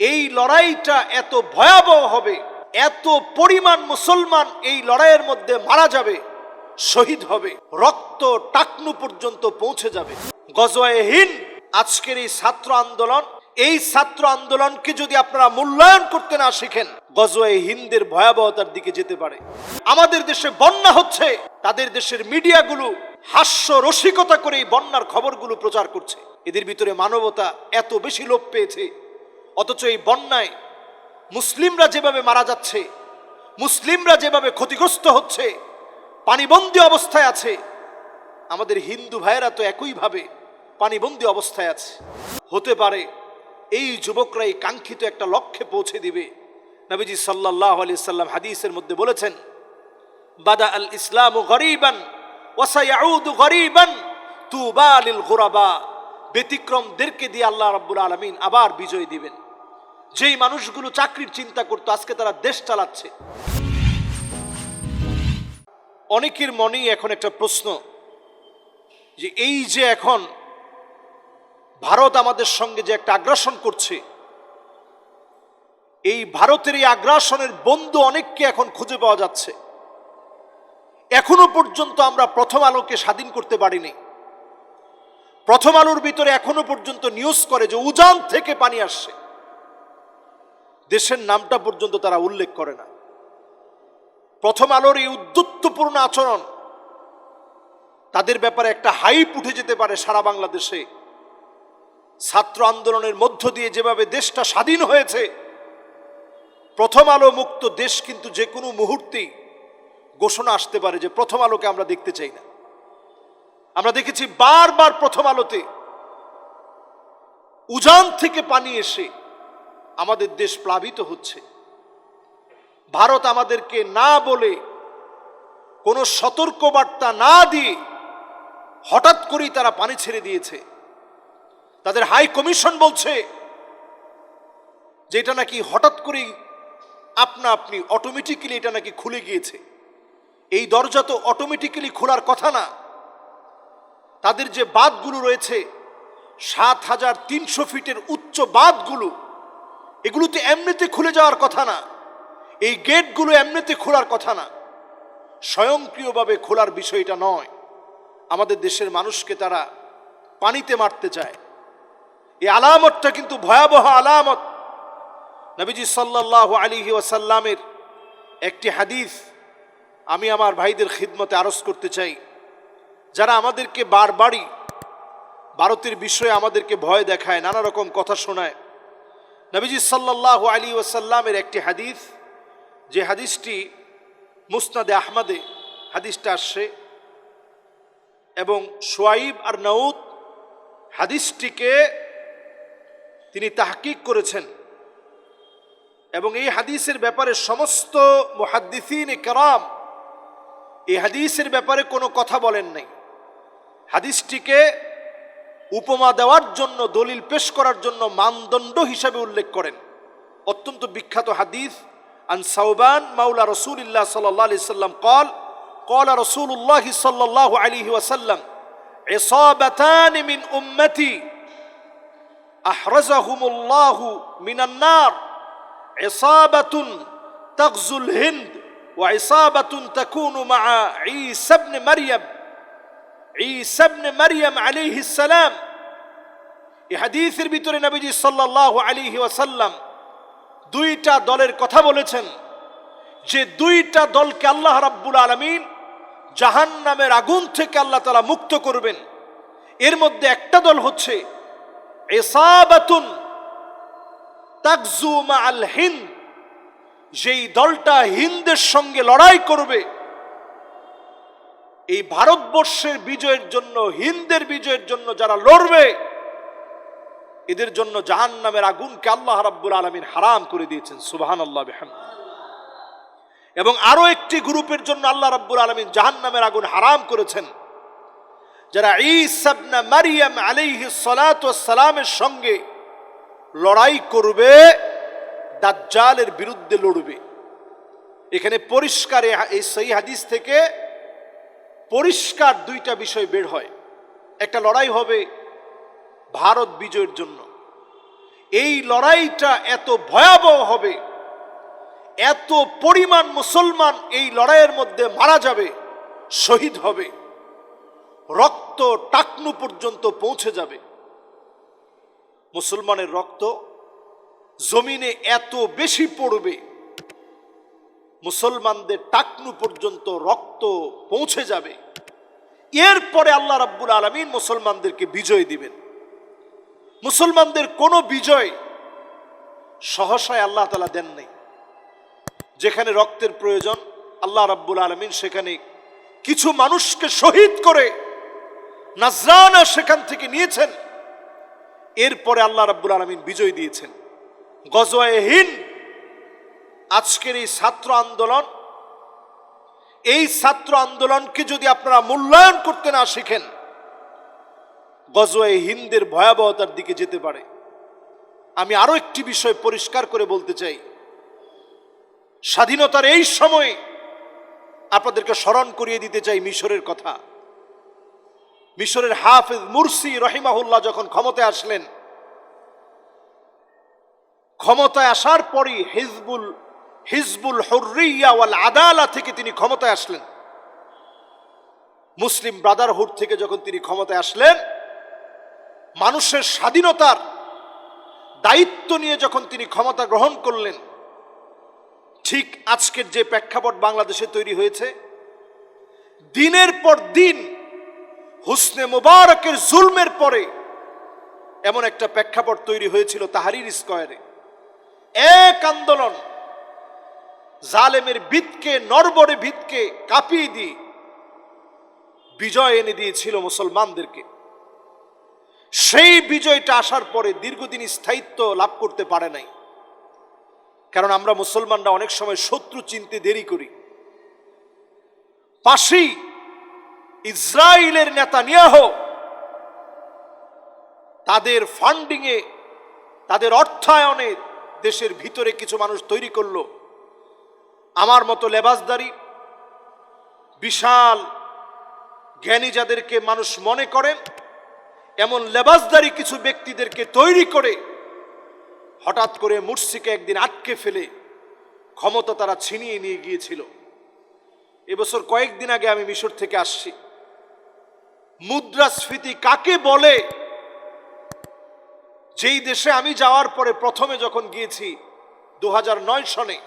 এই লড়াইটা এত ভয়াবহ হবে, এত পরিমাণ মুসলমান এই লড়াইয়ের মধ্যে মারা যাবে, শহীদ হবে, রক্ত টাকনু পর্যন্ত পৌঁছে যাবে। গজওয়ায়ে হিন্দ, আজকের এই ছাত্র আন্দোলন, এই ছাত্র আন্দোলনকে যদি আপনারা মূল্যায়ন করতে না শিখেন, গজওয়ায়ে হিন্দের ভয়াবহতার দিকে যেতে পারে। আমাদের দেশে বন্যা হচ্ছে, তাদের দেশের মিডিয়াগুলো হাস্য রসিকতা করে এই বন্যার খবরগুলো প্রচার করছে। এদের ভিতরে মানবতা এত বেশি লোপ পেয়েছে অথচ এই বন্যায় মুসলিমরা যেভাবে মারা যাচ্ছে, মুসলিমরা যেভাবে ক্ষতিগ্রস্ত হচ্ছে, পানিবন্দী অবস্থায় আছে, আমাদের হিন্দু ভাইয়েরা তো একইভাবে পানিবন্দী অবস্থায় আছে। হতে পারে এই যুবকরা এই কাঙ্ক্ষিত একটা লক্ষ্যে পৌঁছে দিবে। নবীজি সাল্লাহ আলি সাল্লাম হাদিসের মধ্যে বলেছেন, বাদা আল ইসলাম ও গরিবান ওয়াসায়াউদু গরিবান, তুবা লিল গুরাবা। ব্যতিক্রমদেরকে দিয়ে আল্লাহ রাব্বুল আলামিন আবার বিজয় দিবেন। যেই মানুষগুলো চাকরির চিন্তা করতো, আজকে তারা দেশ চালাচ্ছে। অনেকের মনেই এখন একটা প্রশ্ন যে এই যে এখন ভারত আমাদের সঙ্গে যে একটা আগ্রাসন করছে, এই ভারতের এই আগ্রাসনের বন্ধু অনেককে এখন খুঁজে পাওয়া যাচ্ছে। এখনও পর্যন্ত আমরা প্রথম আলোকে স্বাধীন করতে পারিনি। প্রথম আলোর ভিতরে এখনও পর্যন্ত নিউজ করে যে উজান থেকে পানি আসছে। দেশের নামটা পর্যন্ত তারা উল্লেখ করে না। প্রথম আলোর এই উদ্যুত্তপূর্ণ আচরণ তাদের ব্যাপারে একটা হাইপ উঠে যেতে পারে সারা বাংলাদেশে। ছাত্র আন্দোলনের মধ্য দিয়ে যেভাবে দেশটা স্বাধীন হয়েছে, প্রথম আলো মুক্ত দেশ কিন্তু যে কোনো মুহূর্তেই ঘোষণা আসতে পারে যে প্রথম আলোকে আমরা দেখতে চাই না। আমরা দেখেছি বারবার প্রথম আলোতে উজান থেকে পানি এসে আমাদের দেশ প্লাবিত হচ্ছে। ভারত আমাদেরকে না বলে কোনো সতর্কবার্তা না দিয়ে হঠাৎ করেই তারা পানি ছেড়ে দিয়েছে। তাদের হাই কমিশন বলছে যে এটা নাকি হঠাৎ করেই আপনা আপনি অটোমেটিক্যালি এটা নাকি খুলে গিয়েছে। এই দরজা তো অটোমেটিক্যালি খোলার কথা না। তাদের যে বাঁধগুলো রয়েছে, সাত হাজার তিনশো ফিটের উচ্চ বাঁধগুলো এগুলোতে এমনিতে খুলে যাওয়ার কথা না। এই গেটগুলো এমনিতে খোলার কথা না। স্বয়ংক্রিয়ভাবে খোলার বিষয়টা নয়। আমাদের দেশের মানুষকে তারা পানিতে মারতে চায়। এই আলামতটা কিন্তু ভয়াবহ আলামত। নবীজি সাল্লাহ আলিহি ওয়াসাল্লামের একটি হাদিস আমি আমার ভাইদের খিদমতে আরজ করতে চাই। যারা আমাদেরকে বারবারই ভারতের বিষয়ে আমাদেরকে ভয় দেখায়, নানা রকম কথা শোনায় নবীজি সাল্লাহ আলী ওয়াসাল্লামের একটি হাদিস, যে হাদিসটি মুসনাদে আহমদে হাদিসটা আসছে এবং সোয়াইব আর নৌদ হাদিসটিকে তিনি তাহকিক করেছেন এবং এই হাদিসের ব্যাপারে সমস্ত মুহাদ্দিসিন কারাম এই হাদিসের ব্যাপারে কোনো কথা বলেন নাই। হাদিসটিকে উপমা দেওয়ার জন্য, দলিল পেশ করার জন্য মানদণ্ড হিসাবে উল্লেখ করেন। অত্যন্ত বিখ্যাত হাদিস, আন সাউবান মাউলা রসুলিল্লাহ সাল্লাহ আলি সাল্লাম কল কল রসুল্লাহ সাল্লাহ আলিহি ওয়াসাল্লাম, এসবাতান মিন উম্মতি, আহরাজাহুমুল্লাহু মিনান্নার এসাবাতুন তাকজুল হিন্দ, ওয়া ইসাবাতুন তাকুনু মা ঈসা ইবনে মারইয়াম ইসাবনে মারিয়াম আলী ইসালাম এই হাদিসের ভিতরে নবীজি সাল্লাহ আলিহি ওয়াসাল্লাম দুইটা দলের কথা বলেছেন। যে দুইটা দলকে আল্লাহ রাব্বুল আলমিন জাহান নামের আগুন থেকে আল্লাহ তালা মুক্ত করবেন। এর মধ্যে একটা দল হচ্ছে এসাবাতুন তাকজুমা আল হিন্দ, যেই দলটা হিন্দের সঙ্গে লড়াই করবে এই ভারতবর্ষের বিজয়ের জন্য, হিন্দের বিজয়ের জন্য যারা লড়বে, এদের জন্য জাহান নামের আগুনকে আল্লাহ রাব্বুল আলমিন হারাম করে দিয়েছেন সুবাহান আল্লাহ এবং আরও একটি গ্রুপের জন্য আল্লাহ রাব্বুল আলমিন জাহান নামের আগুন হারাম করেছেন, যারা ঈসাবনা মারিয়াম আলাইহি সালামের সঙ্গে লড়াই করবে, দাজ্জালের বিরুদ্ধে লড়বে। এখানে পরিষ্কার এই সেই হাদিস থেকে পরিষ্কার দুইটা বিষয় বের হয়। একটা লড়াই হবে ভারত বিজয়ের জন্য। এই লড়াইটা এত ভয়াবহ হবে, এত পরিমাণ মুসলমান এই লড়াইয়ের মধ্যে মারা যাবে, শহীদ হবে। রক্ত টাকনু পর্যন্ত পৌঁছে যাবে। মুসলমানের রক্ত জমিনে এত বেশি পড়বে মুসলমানদের টাকনু পর্যন্ত রক্ত পৌঁছে যাবে। এরপরে আল্লাহ রাব্বুল আলমিন মুসলমানদেরকে বিজয় দিবেন। মুসলমানদের কোনো বিজয় সহসায় আল্লাহ তালা দেন নাই। যেখানে রক্তের প্রয়োজন, আল্লাহ রাব্বুল আলমিন সেখানে কিছু মানুষকে শহীদ করে নাজরানা সেখান থেকে নিয়েছেন। এরপরে আল্লাহ রাব্বুল আলমিন বিজয় দিয়েছেন। গজওয়ায়ে হিন্দ আজকের এই ছাত্র আন্দোলন, এই ছাত্র আন্দোলনকে যদি আপনারা মূল্যায়ন করতে না শিখেন গজওয়ায়ে হিন্দের ভয়াবহতার দিকে যেতে পারে। আমি আরও একটি বিষয় পরিষ্কার করে বলতে চাই। স্বাধীনতার এই সময়ে আপনাদেরকে স্মরণ করিয়ে দিতে চাই মিশরের কথা। মিশরের হাফিজ মুরসি রহিমাহুল্লাহ যখন ক্ষমতায় আসলেন, ক্ষমতায় আসার পরই Hizbul Hizbul Hurriya wal Adala থেকে তিনি ক্ষমতায় আসলেন। মুসলিম ব্রাদারহুড থেকে যখন তিনি ক্ষমতায় আসলেন, মানুষের স্বাধীনতার দায়িত্ব নিয়ে যখন তিনি ক্ষমতা গ্রহণ করলেন, ঠিক আজকের যে প্রেক্ষাপট বাংলাদেশে তৈরি হয়েছে, দিনের পর দিন হুসনে মোবারকের জুলমের পরে এমন একটা প্রেক্ষাপট তৈরি হয়েছিল তাহারির স্কয়ারে। এক আন্দোলন জালেমের ভিতকে, নরবরে ভিতকে কাঁপিয়ে দিয়ে বিজয় এনে দিয়েছিল মুসলমানদেরকে। সেই বিজয়টা আসার পরে দীর্ঘদিন স্থায়িত্ব লাভ করতে পারে নাই। কারণ আমরা মুসলমানরা অনেক সময় শত্রু চিনতে দেরি করি। পাশেই ইসরায়েলের নেতা নিয়াহ তাদের ফান্ডিংয়ে তাদের অর্থায়নে দেশের ভিতরে কিছু মানুষ তৈরি করল। আমার মতো লেবাসদারি, বিশাল জ্ঞানী যাদেরকে মানুষ মনে করেন এমন লেবাসদারি কিছু ব্যক্তিদেরকে তৈরি করে, হঠাৎ করে মুর্শিকে একদিন আটকে ফেলে ক্ষমতা তারা ছিনিয়ে নিয়ে গিয়েছিল। এবছর কয়েকদিন আগে আমি মিশর থেকে আসছি। মুদ্রাস্ফীতি কাকে বলে? যেই দেশে আমি যাওয়ার পরে প্রথমে যখন গিয়েছি দু সনে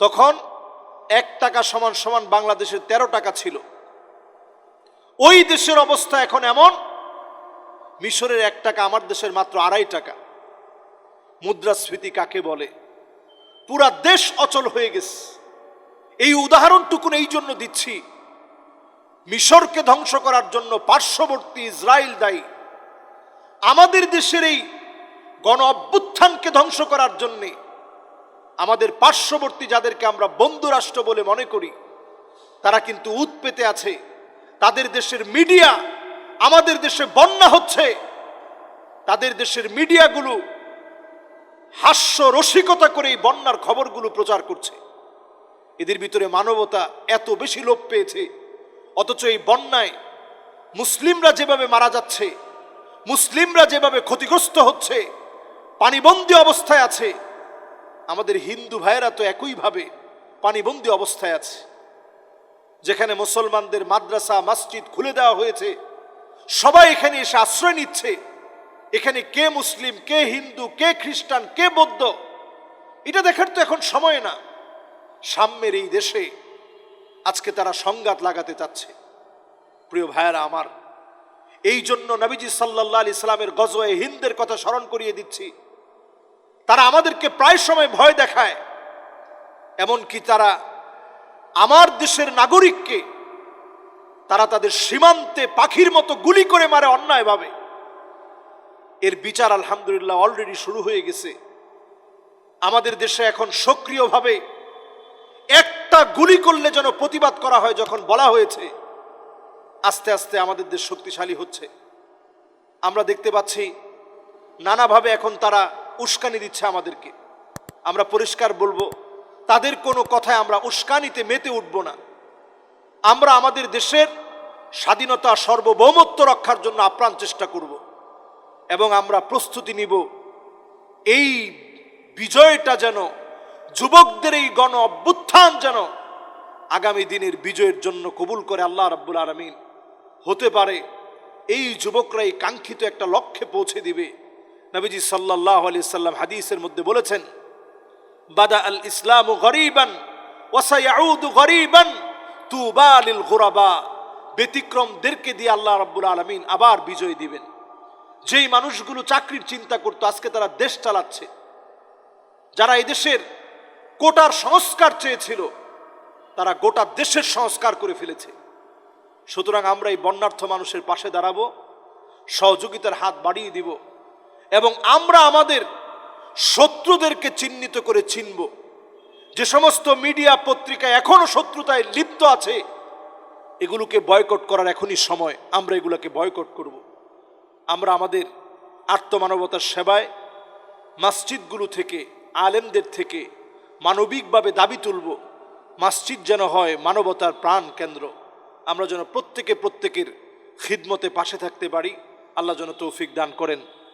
তখন এক টাকা সমান সমান বাংলাদেশের তেরো টাকা ছিল। ওই দেশের অবস্থা এখন এমন, মিশরের এক টাকা, আমার দেশের মাত্র আড়াই টাকা। মুদ্রাস্ফীতি কাকে বলে? পুরা দেশ অচল হয়ে গেছে। এই উদাহরণটুকুন এই জন্য দিচ্ছি। মিশরকে ধ্বংস করার জন্য পার্শ্ববর্তী ইসরায়েল দায়ী। আমাদের দেশের এই গণ অভ্যুত্থানকে ধ্বংস করার জন্যে আমাদের পার্শ্ববর্তী যাদেরকে আমরা বন্ধু রাষ্ট্র বলে মনে করি, তারা কিন্তু উৎ পেতে আছে। তাদের দেশের মিডিয়া, আমাদের দেশে বন্যা হচ্ছে। তাদের দেশের মিডিয়াগুলো হাস্য রসিকতা করে এই বন্যার খবরগুলো প্রচার করছে। এদের ভিতরে মানবতা এত বেশি লোপ পেয়েছে, অথচ এই বন্যায় মুসলিমরা যেভাবে মারা যাচ্ছে, মুসলিমরা যেভাবে ক্ষতিগ্রস্ত হচ্ছে, পানিবন্দী অবস্থায় আছে আমাদের হিন্দু ভাইয়েরা তো একইভাবে পানিবন্দী অবস্থায় আছে। যেখানে মুসলমানদের মাদ্রাসা, মসজিদ খুলে দেওয়া হয়েছে। সবাই এখানে এসে আশ্রয় নিচ্ছে। এখানে কে মুসলিম, কে হিন্দু, কে খ্রিস্টান, কে বৌদ্ধ, এটা দেখার তো এখন সময় না। সাম্যের এই দেশে আজকে তারা সংঘাত লাগাতে চাচ্ছে। প্রিয় ভাইয়েরা আমার, এই জন্য নবীজি সাল্লাহ ইসলামের গজওয়ে হিন্দের কথা স্মরণ করিয়ে দিচ্ছি। তারা আমাদেরকে প্রায় সময় ভয় দেখায়। এমনকি তারা আমার দেশের নাগরিককে তারা তাদের সীমান্তে পাখির মতো গুলি করে মারে অন্যায়ভাবে। এর বিচার আলহামদুলিল্লাহ অলরেডি শুরু হয়ে গেছে। আমাদের দেশে এখন সক্রিয়ভাবে একটা গুলি করলে যেন প্রতিবাদ করা হয় যখন বলা হয়েছে, আস্তে আস্তে আমাদের দেশ শক্তিশালী হচ্ছে। আমরা দেখতে পাচ্ছি, নানাভাবে এখন তারা উস্কানি দিচ্ছে আমাদেরকে। আমরা পরিষ্কার বলব, তাদের কোনো কথায় আমরা উস্কানিতে মেতে উঠব না। আমরা আমাদের দেশের স্বাধীনতা সার্বভৌমত্ব রক্ষার জন্য আপ্রাণ চেষ্টা করব এবং আমরা প্রস্তুতি নিব। এই বিজয়টা যেন যুবকদের এই গণ অভ্যুত্থান যেন আগামী দিনের বিজয়ের জন্য কবুল করে আল্লাহ রাব্বুল আলমিন। হতে পারে এই যুবকরা এই কাঙ্ক্ষিত একটা লক্ষ্যে পৌঁছে দিবে। নবীজি সাল্লাহ আলি সাল্লাম হাদিসের মধ্যে বলেছেন, বাদা আল ইসলাম গরিবান ওয়াসায়াউদু গরিবান, তুবা লিল গুরাবা, ব্যতিক্রমদেরকে দিয়ে আল্লাহ রাব্বুল আলমিন আবার বিজয় দিবেন। যেই মানুষগুলো চাকরির চিন্তা করতো, আজকে তারা দেশ চালাচ্ছে। যারা এই দেশের কোটার সংস্কার চেয়েছিল, তারা গোটা দেশের সংস্কার করে ফেলেছে। সুতরাং আমরা এই বন্যার্থ মানুষের পাশে দাঁড়াবো, সহযোগিতার হাত বাড়িয়ে দিব এবং আমরা আমাদের শত্রুদেরকে চিহ্নিত করে চিনব যে সমস্ত মিডিয়া পত্রিকা এখনও শত্রুতায় লিপ্ত আছে, এগুলোকে বয়কট করার এখনই সময়। আমরা এগুলোকে বয়কট করব। আমরা আমাদের আত্মমানবতার সেবায় মসজিদগুলো থেকে, আলেমদের থেকে মানবিকভাবে দাবি তুলব। মসজিদ যেন হয় মানবতার প্রাণ কেন্দ্র। আমরা যেন প্রত্যেকে প্রত্যেকের খিদমতে পাশে থাকতে পারি। আল্লাহ যেন তৌফিক দান করেন।